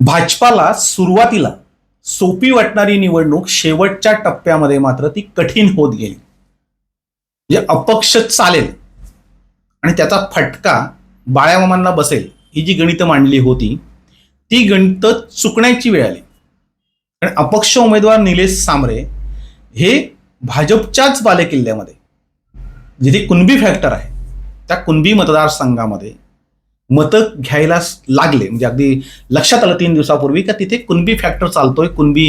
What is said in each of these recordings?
भाजपाला सुरुवातीला सोपी वाटणारी निवडणूक शेवटच्या टप्प्यामध्ये मात्र ती कठीण होत गेली. म्हणजे अपक्ष चालेल आणि त्याचा फटका बाळ्यामामांना बसेल ही जी गणितं मांडली होती ती गणितं चुकण्याची वेळ आली. आणि अपक्ष उमेदवार निलेश सांबरे हे भाजपच्याच बालेकिल्ल्यामध्ये जिथे कुणबी फॅक्टर आहे त्या कुणबी मतदारसंघामध्ये मतं घ्यायला लागले. म्हणजे अगदी लक्षात आलं तीन दिवसापूर्वी का तिथे कुणबी फॅक्टर चालतोय कुणबी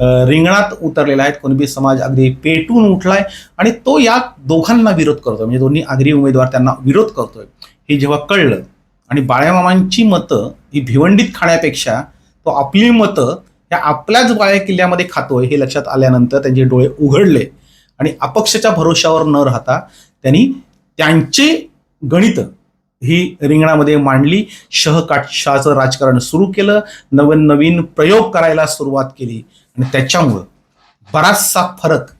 रिंगणात उतरलेला आहे कुणबी समाज अगदी पेटून उठलाय आणि तो या दोघांना विरोध करतोय. म्हणजे दोन्ही आगरी उमेदवार त्यांना विरोध करतोय. हे जेव्हा कळलं आणि बाळ्यामामांची मतं ही भिवंडीत खाण्यापेक्षा तो आपली मतं या आपल्याच बाळ्या किल्ल्यामध्ये खातोय हे लक्षात आल्यानंतर त्यांचे डोळे उघडले आणि अपक्षच्या भरोशावर न राहता त्यांनी त्यांचे गणितं ही रिंगणामध्ये मांडली. शहकाशाचं राजकारण सुरू केलं. नवीन नवीन प्रयोग करायला सुरुवात केली. आणि त्याच्यामुळं बराचसा फरक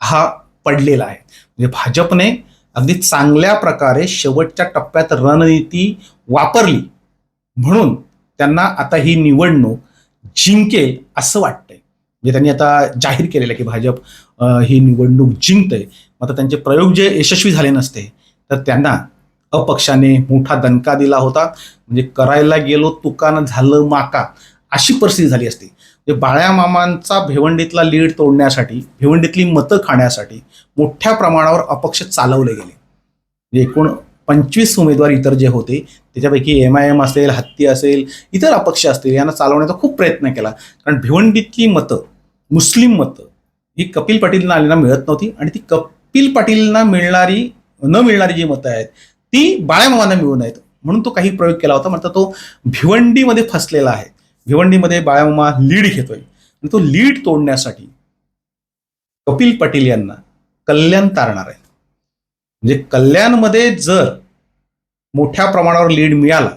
हा पडलेला आहे. म्हणजे भाजपने अगदी चांगल्या प्रकारे शेवटच्या टप्प्यात रणनीती वापरली. म्हणून त्यांना आता ही निवडणूक जिंकेल असं वाटतंय. म्हणजे त्यांनी आता जाहीर केलेलं आहे की भाजप ही निवडणूक जिंकतंय. आता त्यांचे प्रयोग जे यशस्वी झाले नसते तर त्यांना अपक्षाने मोठा दणका दिला होता. म्हणजे करायला गेलो तुकानं झालं माका अशी परिस्थिती झाली असती. म्हणजे बाळ्यामामांचा भिवंडीतला लीड तोडण्यासाठी भिवंडीतली मतं खाण्यासाठी मोठ्या प्रमाणावर अपक्ष चालवले गेले. म्हणजे एकूण पंचवीस उमेदवार इतर जे होते त्याच्यापैकी एम आय एम असेल हत्ती असेल इतर अपक्ष असतील यांना चालवण्याचा खूप प्रयत्न केला. कारण भिवंडीतली मतं मुस्लिम मतं ही कपिल पाटीलना आलेला मिळत नव्हती आणि ती कपिल पाटीलना मिळणारी न मिळणारी जी मतं आहेत ती बाळ्यामामांना मिळून नयेत म्हणून तो काही प्रयोग केला होता. मात्र तो भिवंडीमध्ये फसलेला आहे. भिवंडीमध्ये बाळ्यामामा लीड घेतोय. आणि तो लीड तोडण्यासाठी कपिल पाटील यांना कल्याण तारणार आहे म्हणजे कल्याणमध्ये जर मोठ्या प्रमाणावर लीड मिळाला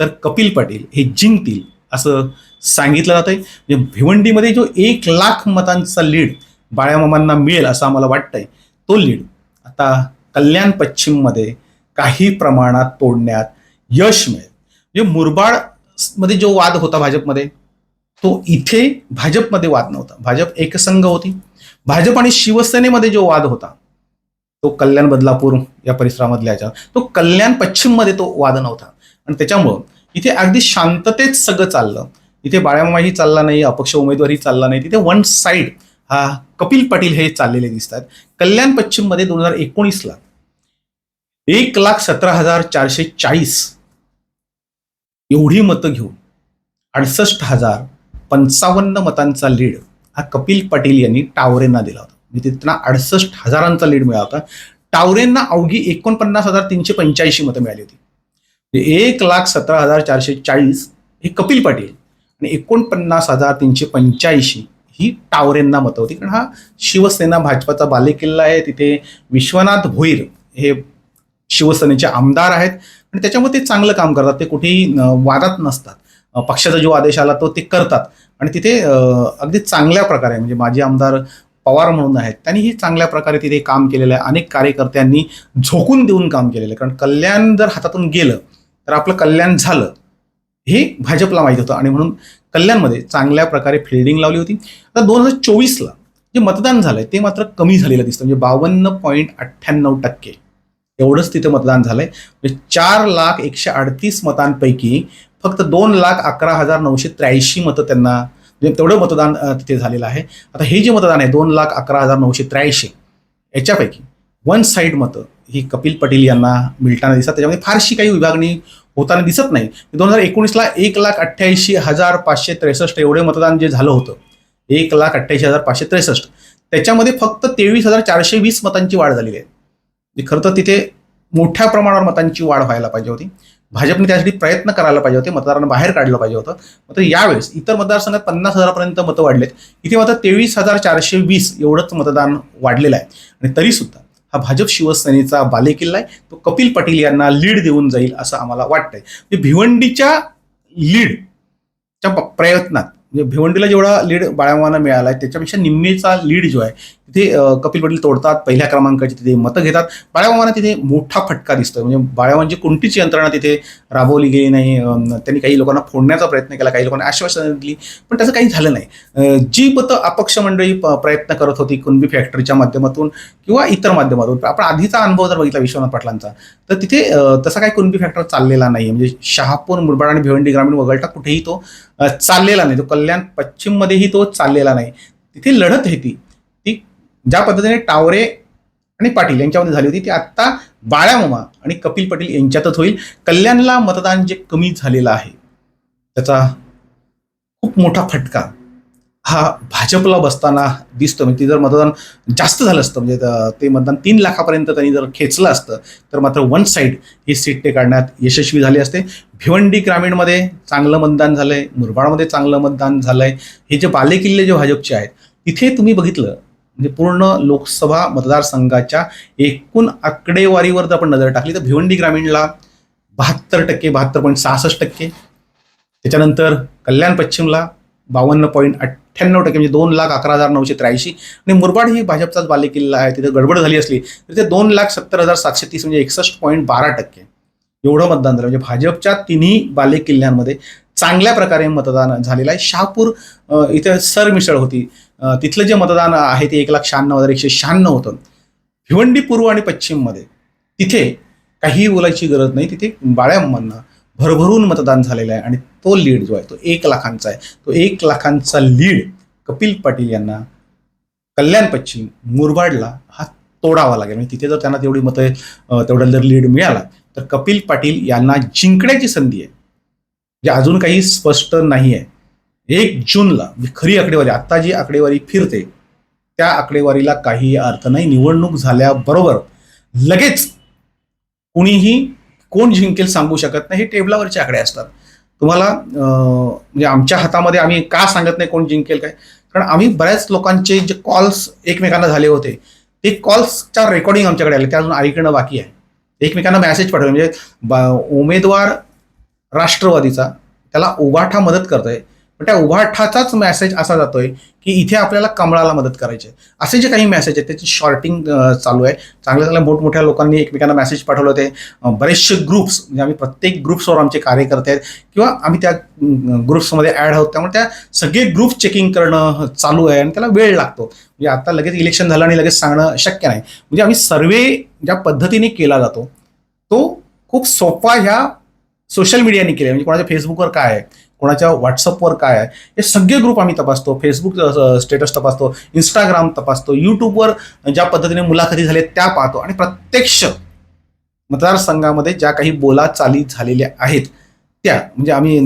तर कपिल पाटील हे जिंकतील असं सांगितलं जातंय. म्हणजे भिवंडीमध्ये जो एक लाख मतांचा लीड बाळ्यामामांना मिळेल असं आम्हाला वाटतंय तो लीड आता कल्याण पश्चिममध्ये काही प्रमाणात तोडण्यात यश मिळेल. म्हणजे मुरबाडमध्ये जो वाद होता भाजपमध्ये तो इथे भाजपमध्ये वाद नव्हता. भाजप एकसंघ होती. भाजप आणि शिवसेनेमध्ये जो वाद होता तो कल्याण बदलापूर या परिसरामधल्या याच्या तो कल्याण पश्चिममध्ये तो वाद नव्हता. आणि त्याच्यामुळं इथे अगदी शांततेत सगळं चाललं. इथे बाळ्यामाही चालला नाही अपक्ष उमेदवारही चालला नाही. तिथे वन साईड हा कपिल पाटील हे चाललेले दिसतात. कल्याण पश्चिममध्ये दोन हजार एकोणीसला एक लाख सतरा हजार चारशे चाळीस. एवढी मतं घेऊन अडसष्ट हजार पंचावन्न मतांचा लीड हा कपिल पाटील यांनी टावरेंना दिला होता. म्हणजे त्यांना अडसष्ट हजारांचा लीड मिळाला होता. टावरेंना अवघी एकोणपन्नास हजार तीनशे पंच्याऐंशी मतं मिळाली होती. म्हणजे एक लाख सतरा हजार चारशे चाळीस हे कपिल पाटील आणि एकोणपन्नास हजार तीनशे पंच्याऐंशी ही टावरेंना मतं होती. कारण हा शिवसेना भाजपाचा बालेकिल्ला आहे. तिथे विश्वनाथ भोईर हे शिवसेनेचे आमदार आहेत. आणि त्याच्यामुळे ते चांगलं काम करतात. ते कुठेही वादात नसतात. पक्षाचा जो आदेश आला तो ते करतात. आणि तिथे अगदी चांगल्या प्रकारे म्हणजे माजी आमदार पवार म्हणून आहेत त्यांनीही चांगल्या प्रकारे तिथे काम केलेलं आहे. अनेक कार्यकर्त्यांनी झोकून देऊन काम केलेलं आहे. कारण कल्याण जर हातातून गेलं तर आपलं कल्याण झालं हे भाजपला माहीत होतं. आणि म्हणून कल्याणमध्ये चांगल्या प्रकारे फिल्डिंग लावली होती. आता दोन हजार चोवीसला जे मतदान झालंय ते मात्र कमी झालेलं दिसतं. म्हणजे बावन्न पॉईंट अठ्ठ्याण्णव टक्के. एवढंच तिथे मतदान झालंय. म्हणजे चार लाख एकशे अडतीस मतांपैकी फक्त दोन लाख अकरा हजार नऊशे त्र्याऐंशी मतं त्यांना म्हणजे तेवढं मतदान तिथे झालेलं आहे. आता हे जे मतदान आहे दोन लाख अकरा हजार नऊशे त्र्याऐंशी याच्यापैकी वन साईड मतं ही कपिल पटेल यांना मिळताना दिसतात. त्याच्यामध्ये फारशी काही विभागणी होताना दिसत नाही. दोन हजार एकोणीसला एक लाख अठ्ठ्याऐंशी हजार पाचशे त्रेसष्ट एवढे मतदान जे झालं होतं. एक लाख अठ्ठ्याऐंशी हजार पाचशे त्रेसष्ट. त्याच्यामध्ये फक्त तेवीस हजार चारशे वीस मतांची वाढ झालेली आहे. म्हणजे खरं तर तिथे मोठ्या प्रमाणावर मतांची वाढ व्हायला पाहिजे होती. भाजपने त्यासाठी प्रयत्न करायला पाहिजे होते मतदारांना बाहेर काढलं पाहिजे होतं. मात्र यावेळेस इतर मतदारसंघात पन्नास हजारापर्यंत मतं वाढलेत. इथे मात्र तेवीस हजार चारशे वीस एवढंच मतदान वाढलेलं आहे. आणि तरीसुद्धा हा भाजप शिवसेनेचा बालेकिल्ला आहे. तो कपिल पाटील यांना लीड देऊन जाईल असं आम्हाला वाटतंय. म्हणजे भिवंडीच्या लीडच्या प्रयत्नात म्हणजे भिवंडीला जेवढा लीड बाळामाना मिळाला आहे त्याच्यापेक्षा निम्मेचा लीड जो आहे तिथे कपिल पटेल तोडतात पहिल्या क्रमांकाची तिथे मतं घेतात. बाळामामांना तिथे मोठा फटका दिसतोय. म्हणजे बाळावांची म्हणजे कोणतीच यंत्रणा तिथे राबवली गेली नाही. त्यांनी काही लोकांना फोडण्याचा प्रयत्न केला काही लोकांना आश्वासन दिली पण त्याचं काही झालं नाही. जी मतं अपक्ष मंडळी प- प्रयत्न करत होती कुणबी फॅक्टरीच्या माध्यमातून किंवा इतर माध्यमातून आपण आधीचा अनुभव जर बघितला विश्वनाथ पाटलांचा तर तिथे तसा काही कुणबी फॅक्टर चाललेला नाही म्हणजे शहापूर मुरबाड आणि भिवंडी ग्रामीण वगळता कुठेही तो चाललेला नाही. तो कल्याण पश्चिममध्येही तो चाललेला नाही. तिथे लढत आहे ती ज्या पद्धतीने टावरे आणि पाटील यांच्यामध्ये झाली होती ती आत्ता बाळ्यामामा आणि कपिल पाटील यांच्यातच होईल. कल्याणला मतदान जे कमी झालेलं आहे त्याचा खूप मोठा फटका हा भाजपला बसताना दिसतो. म्हणजे जर मतदान जास्त झालं असतं म्हणजे ते मतदान तीन लाखापर्यंत त्यांनी जर खेचलं असतं तर मात्र वन साईड ही सीट ते काढण्यात यशस्वी झाले असते. भिवंडी ग्रामीणमध्ये चांगलं मतदान झालंय मुरबाडमध्ये चांगलं मतदान झालंय. हे जे बालेकिल्ले जे भाजपचे आहेत तिथे तुम्ही बघितलं म्हणजे पूर्ण लोकसभा मतदारसंघाच्या एकूण आकडेवारीवर जर आपण नजर टाकली तर भिवंडी ग्रामीणला बहात्तर टक्के बहात्तर पॉईंट सहासष्ट टक्के. त्याच्यानंतर कल्याण पश्चिमला बावन्न पॉईंट अठ्ठ्याण्णव टक्के म्हणजे दोन लाख अकरा हजार नऊशे त्र्याऐंशी. आणि मुरबाड ही भाजपचाच बालेकिल्ला आहे तिथे गडबड झाली असली तर ते दोन लाख सत्तर हजार सातशे तीस म्हणजे एकसष्ट पॉईंट बारा टक्के. एवढं मतदान झालं. म्हणजे भाजपच्या तिन्ही बालेकिल्ल्यांमध्ये चांगल्या प्रकारे मतदान झालेलं आहे. शहापूर इथे सरमिसळ होती. तिथलं जे मतदान आहे ते एक लाख शहाण्णव हजार एकशे शहाण्णव होतं. भिवंडी पूर्व आणि पश्चिममध्ये तिथे काही बोलायची गरज नाही. तिथे बाळ्याम्मांना भरभरून मतदान झालेलं आहे आणि तो लीड जो आहे तो एक लाखांचा आहे. तो एक लाखांचा लीड कपिल पाटील यांना कल्याण पश्चिम मुरबाडला हा तोडावा लागेल. म्हणजे तिथे जर त्यांना तेवढी मतं अ, तेवढा जर लीड मिळाला तर कपिल पाटील यांना जिंकण्याची संधी आहे. जे अजून काही स्पष्ट नाही आहे एक जूनला खरी आकडेवारी आत्ता जी आकडेवारी फिरते त्या आकडेवारीला काही अर्थ नाही. निवडणूक झाल्याबरोबर लगेच कुणीही कोण जिंकेल सांगू शकत नाही. हे टेबलावरचे आकडे असतात. तुम्हाला म्हणजे आमच्या हातामध्ये आम्ही का सांगत नाही कोण जिंकेल काय? कारण आम्ही बऱ्याच लोकांचे जे कॉल्स एकमेकांना झाले होते ते कॉल्सच्या रेकॉर्डिंग आमच्याकडे आले. ते अजून ऐकणं बाकी आहे. एकमेकांना मेसेज पाठवले. म्हणजे बा- उमेदवार राष्ट्रवादीचा त्याला उभाठा मदत करतोय. पण त्या उभाठाचाच मॅसेज असा जातोय की इथे आपल्याला कमळाला मदत करायची आहे. असे जे काही मेसेज आहेत त्याची शॉर्टिंग चालू आहे. चांगल्या चांगल्या मोठमोठ्या लोकांनी एकमेकांना मेसेज पाठवले होते. बरेचसे ग्रुप्स म्हणजे आम्ही प्रत्येक ग्रुप्सवर आमचे कार्यकर्ते आहेत. किंवा आम्ही त्या ग्रुप्समध्ये ॲड आहोत. त्यामुळे त्या सगळे ग्रुप चेकिंग करणं चालू आहे आणि त्याला वेळ लागतो. म्हणजे आता लगेच इलेक्शन झालं आणि लगेच सांगणं शक्य नाही. म्हणजे आम्ही सर्वे ज्या पद्धतीने केला जातो तो खूप सोपा ह्या सोशल मीडियाने केले म्हणजे कोणाच्या फेसबुकवर काय आहे कोणाच्या व्हॉट्सअपवर काय आहे हे सगळे ग्रुप आम्ही तपासतो. फेसबुक स्टेटस तपासतो इंस्टाग्राम तपासतो यूट्यूबवर ज्या पद्धतीने मुलाखती झाल्या त्या पाहतो. आणि प्रत्यक्ष मतदारसंघामध्ये ज्या काही बोला चाली झालेल्या आहेत त्या म्हणजे आम्ही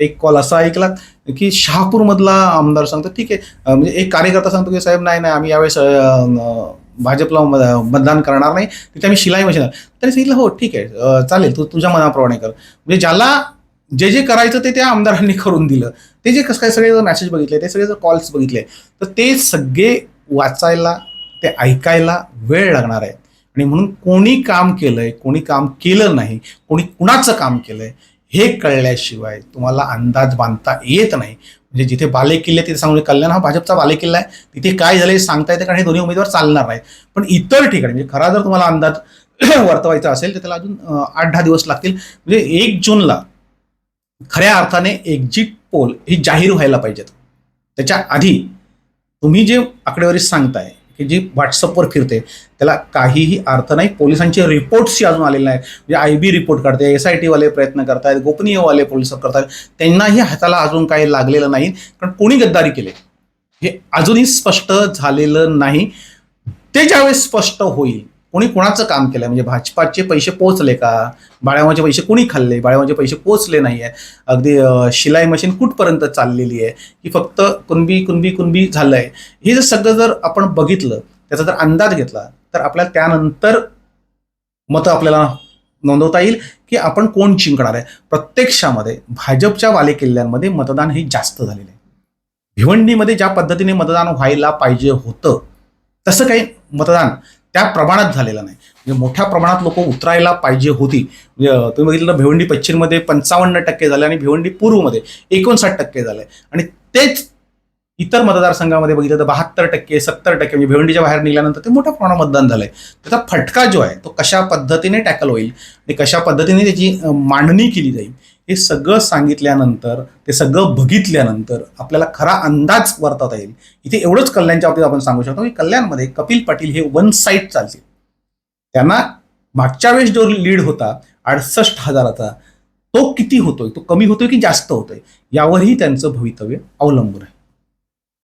एक कॉल असा ऐकला की शहापूरमधला आमदार सांगतो ठीक आहे म्हणजे एक कार्यकर्ता सांगतो की साहेब नाही नाही आम्ही यावेळेस भाजपला मतदान करणार नाही तिथे आम्ही शिलाई मशीन तरी सांगितलं हो ठीक आहे चालेल तू तुझ्या मनाप्रमाणे कर. म्हणजे ज्याला जे जे करायचं ते त्या आमदारांनी करून दिलं. ते जे कसं काय सगळे जर मॅसेज बघितले ते सगळे जर कॉल्स बघितले तर ते सगळे वाचायला ते ऐकायला वेळ लागणार आहे. आणि म्हणून कोणी काम केलंय कोणी काम केलं नाही कोणी कुणाचं काम केलंय हे कळल्याशिवाय तुम्हाला अंदाज बांधता येत नाही. म्हणजे जिथे बालेकिल्ले तिथे सांगू कल्याण हा भाजपचा बालेकिल्ला आहे. तिथे काय झालंय सांगता येतं कारण हे दोन्ही उमेदवार चालणार नाहीत. पण इतर ठिकाणी म्हणजे खरा जर तुम्हाला अंदाज वर्तवायचा असेल तर त्याला अजून आठ दहा दिवस लागतील. म्हणजे एक जूनला खऱ्या अर्थाने एक्झिट पोल ही जाहीर व्हायला पाहिजेत. त्याच्या आधी तुम्ही जे आकडेवारी सांगताय की जी व्हॉट्सअपवर फिरते त्याला काहीही अर्थ नाही. पोलिसांचे रिपोर्ट्सही अजून आलेले नाही म्हणजे आय बी रिपोर्ट काढते एस आय टीवाले प्रयत्न करतायत गोपनीयवाले पोलीस करतात त्यांनाही हाताला अजून काही लागलेलं नाही. कारण कोणी गद्दारी केले? हे अजूनही स्पष्ट झालेलं नाही. ते ज्यावेळेस स्पष्ट होईल कोणी कोणाचं काम केलं म्हणजे भाजपाचे पैसे पोचले का? बाळ्यामाचे पैसे कोणी खाल्ले? बाळ्यामाचे पैसे पोचले नाही आहे अगदी शिलाई मशीन कुठपर्यंत चाललेली आहे? की फक्त कुणबी कुणबी कुणबी झालं आहे हे जर सगळं जर आपण बघितलं त्याचा जर अंदाज घेतला तर आपल्याला त्यानंतर मतं आपल्याला नोंदवता येईल की आपण कोण जिंकणार आहे. प्रत्यक्षामध्ये भाजपच्या बालेकिल्ल्यांमध्ये मतदान हे जास्त झालेलं आहे. भिवंडीमध्ये ज्या पद्धतीने मतदान व्हायला पाहिजे होतं तसं काही मतदान त्या प्रमाणात झालेला नाही. म्हणजे मोठ्या प्रमाणात लोक उतरायला पाहिजे होती. म्हणजे तुम्ही बघितलं भिवंडी पश्चिममध्ये पंचावन्न टक्के झाले आणि भिवंडी पूर्वमध्ये एकोणसाठ टक्के झाले. आणि तेच इतर मतदारसंघामध्ये बघितलं तर बहात्तर टक्के सत्तर टक्के म्हणजे भिवंडीच्या बाहेर निघाल्यानंतर ते मोठ्या प्रमाणात मतदान झालंय. त्याचा फटका जो आहे तो कशा पद्धतीने टॅकल होईल आणि कशा पद्धतीने त्याची मांडणी केली जाईल हे सगळं सांगितल्यानंतर ते सगळं बघितल्यानंतर आपल्याला खरा अंदाज वर्तवता येईल. इथे एवढंच कल्याणच्या बाबतीत आपण सांगू शकतो की कल्याणमध्ये कपिल पाटील हे वन साईड चालतील. त्यांना मागच्या वेळेस जो लीड होता अडसष्ट हजाराचा तो किती होतोय? तो कमी होतोय की जास्त होतोय? यावरही त्यांचं भवितव्य अवलंबून आहे.